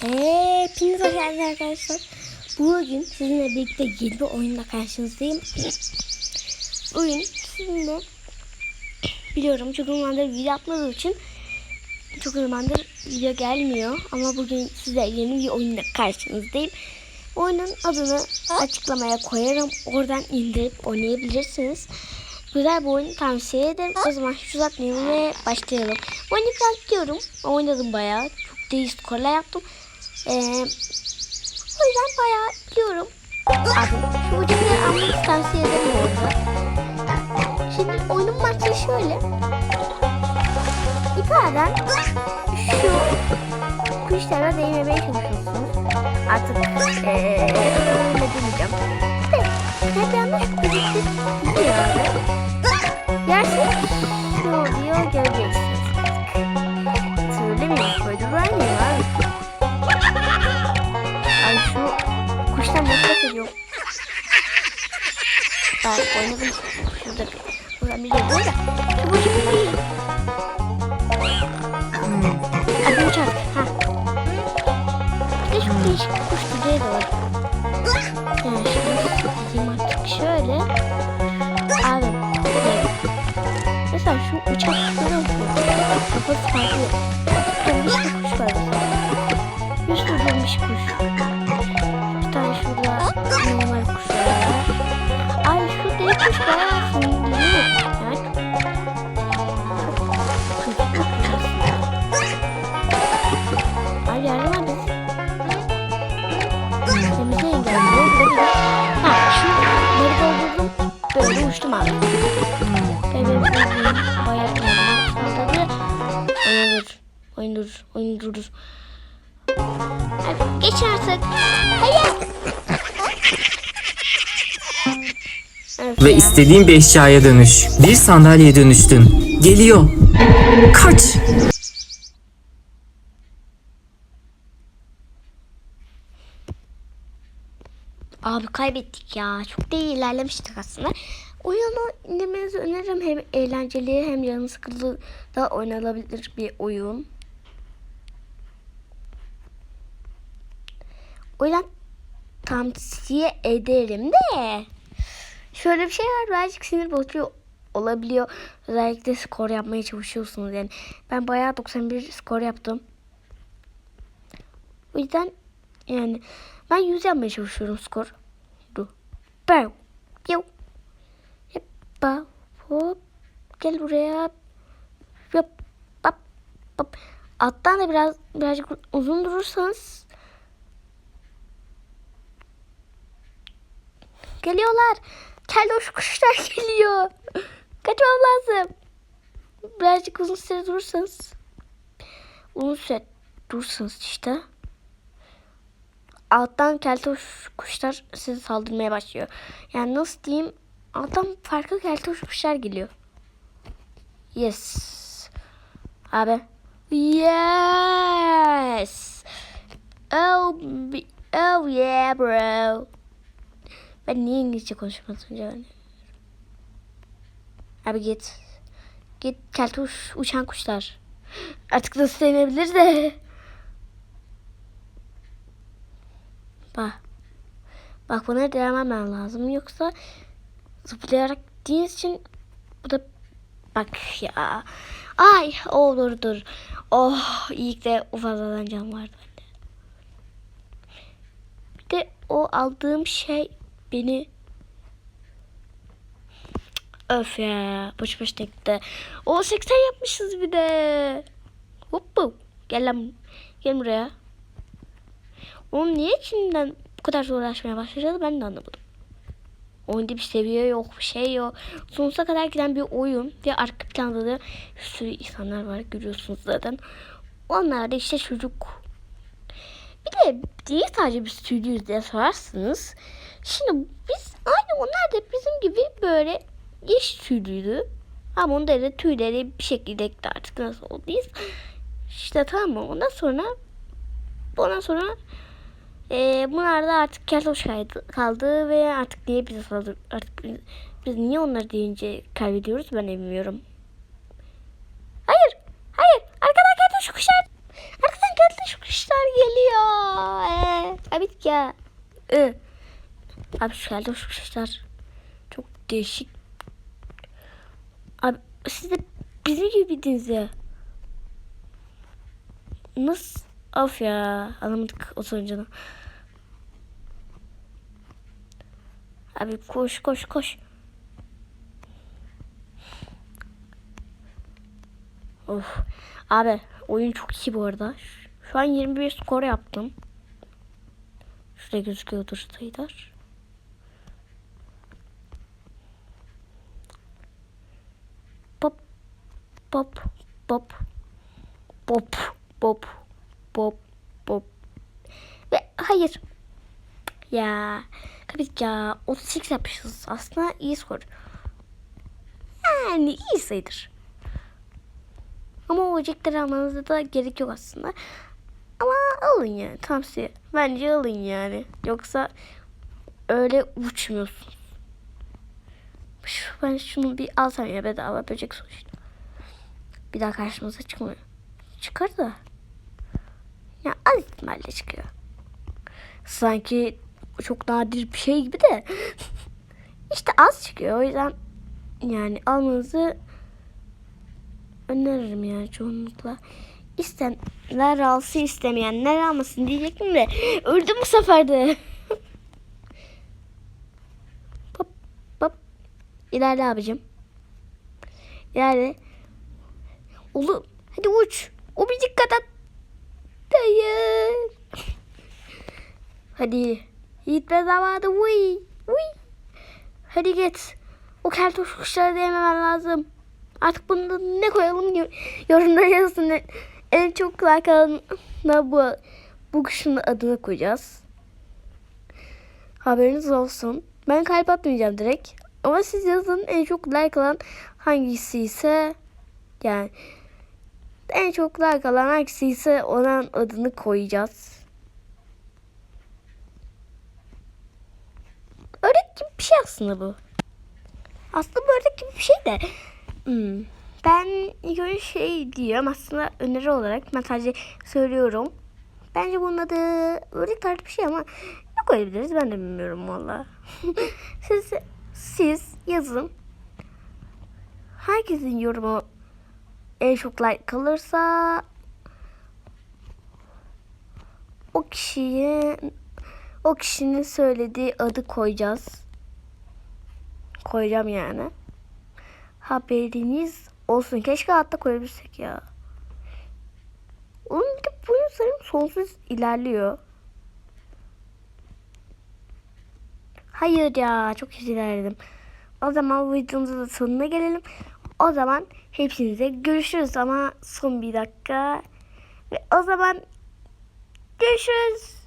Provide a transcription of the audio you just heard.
Hepiniz hoş geldiniz arkadaşlar. Bugün sizinle birlikte yeni bir oyunla karşınızdayım. Oyun sizinle biliyorum çok zamandır video atmadığım için çok zamandır video gelmiyor. Ama bugün size yeni bir oyunla karşınızdayım. Oyunun adını açıklamaya koyarım. Oradan indirip oynayabilirsiniz. Güzel bir oyun tavsiye ederim. O zaman hiç uzatmayalım ve başlayalım. Oyunu biraz biliyorum. Oynadım bayağı. Çok değil skorlar yaptım. Ee, o yüzden bayağı biliyorum. Abi şu almanızı tavsiye ederim orada. Şimdi oyunun mantığı şöyle. İplerden şu kuşlara değmemeye çalışıyorsunuz. Artık ee, şu kuştan nefret ediyorum. Ben oynadım şurada. Buradan bir geliyor da. Şu bu gibi değil. Hadi uçak. Ha. Bir de şu değişik kuş düzeyi de var. Yani şimdi artık şöyle. Abi. Mesela şu uçak oluyor. Kafası farklı. Bayağı. Oyun dur. Oyun dur. Oyun dur. Hadi geçin artık. Hayır. Evet Ve ya. istediğin bir eşyaya dönüş. Bir sandalyeye dönüştün. Geliyor. Kaç. Abi kaybettik ya. Çok da iyi ilerlemiştik aslında. Oyunu indirmenizi öneririm. Hem eğlenceli hem canı sıkılı da oynanabilir bir oyun. O yüzden tavsiye ederim de. Şöyle bir şey var. Birazcık sinir bozucu olabiliyor. Özellikle skor yapmaya çalışıyorsunuz yani. Ben bayağı 91 skor yaptım. O yüzden yani ben 100 yapmaya çalışıyorum skor. Du. Hoppa. Hop. Gel buraya. Hop. Hop. Hop. Alttan da biraz birazcık uzun durursanız Geliyorlar. Kelloş kuşlar geliyor. Kaçmam lazım. Birazcık uzun süre durursanız. Uzun süre durursanız işte. Alttan keltoş kuşlar sizi saldırmaya başlıyor. Yani nasıl diyeyim? Alttan farklı keltoş kuşlar geliyor. Yes. Abi. Yes. Oh, oh yeah bro. Ben niye İngilizce konuşmadım önce? Abi git. Git keltoş uçan kuşlar. Artık nasıl denebilir de. Bak. Bak buna denemem lazım. Yoksa zıplayarak gittiğiniz için bu da bak ya. Ay olur dur. Oh iyi de o fazladan can vardı bende. Bir de o aldığım şey beni Öf ya. Boş boş tekte. O 80 yapmışız bir de. Hoppu. Gel lan. Gel buraya. Oğlum niye içinden bu kadar zorlaşmaya başladı ben de anlamadım. Oyunda bir seviye yok, bir şey yok. Sonsuza kadar giden bir oyun ve arka planda da bir sürü insanlar var görüyorsunuz zaten. Onlar da işte çocuk. Bir de değil sadece bir stüdyoyuz diye sorarsınız. Şimdi biz aynı onlar da bizim gibi böyle yeş tüylüydü. Ama onda da tüyleri bir şekilde artık nasıl olduysa. İşte tamam mı? Ondan sonra ondan sonra e, bunlar da artık keltoş kaldı ve artık niye bize saldır artık biz, biz niye onlar deyince kaybediyoruz ben bilmiyorum. Hayır. Hayır. Arkadan keltoş kuşlar. Arkadan keltoş kuşlar. geliyor. Ee, abi ya. Ee. Abi şu şu kuşlar. Çok değişik. Abi siz de bizim gibiydiniz ya. Nasıl? Of ya. Alamadık o sonucunu. Abi koş koş koş. Of. Abi oyun çok iyi bu arada. Şu an 21 skor yaptım. Şurada gözüküyordur sayılar. Pop pop pop pop pop pop pop. Ve hayır. Ya ki ya 38 yapmışız. Aslında iyi skor. Yani iyi sayıdır ama o ocakları almanıza da gerek yok aslında. Ama alın yani tavsiye. Bence alın yani. Yoksa öyle uçmuyorsun şu, ben şunu bir alsam ya bedava böcek sonuçta. Bir daha karşımıza çıkmıyor. Çıkar da ya az ihtimalle çıkıyor. Sanki çok nadir bir şey gibi de işte az çıkıyor. O yüzden yani almanızı öneririm yani çoğunlukla. İsteyenler alsın istemeyenler almasın diyecektim de öldüm bu sefer de. Pop pop. İlerle abicim. İlerle. Oğlum hadi uç. O bir dikkat et. Hayır. Hadi. Gitme zamanı. Uy. Uy. Hadi git. O keltoş kuşlara değmemen lazım. Artık bunda ne koyalım yo- yorumlara yazın. En çok like alanına bu, bu kuşun adını koyacağız. Haberiniz olsun. Ben kalp atmayacağım direkt. Ama siz yazın en çok like alan hangisi ise yani en çok like alan hangisi ise onun adını koyacağız. Ördek gibi bir şey aslında bu. Aslında bu gibi bir şey de. Hmm. Ben önce şey diyorum aslında öneri olarak ben sadece söylüyorum. Bence bunun adı ördek tarzı bir şey ama ne koyabiliriz ben de bilmiyorum valla. siz, siz yazın. Herkesin yorumu en çok like kalırsa o kişiye o kişinin söylediği adı koyacağız. Koyacağım yani. Haberiniz olsun. Keşke hatta koyabilsek ya. Onun bir de bu sanırım sonsuz ilerliyor. Hayır ya çok güzel ilerledim. O zaman videomuzun sonuna gelelim. O zaman hepinize görüşürüz ama son bir dakika. Ve o zaman görüşürüz.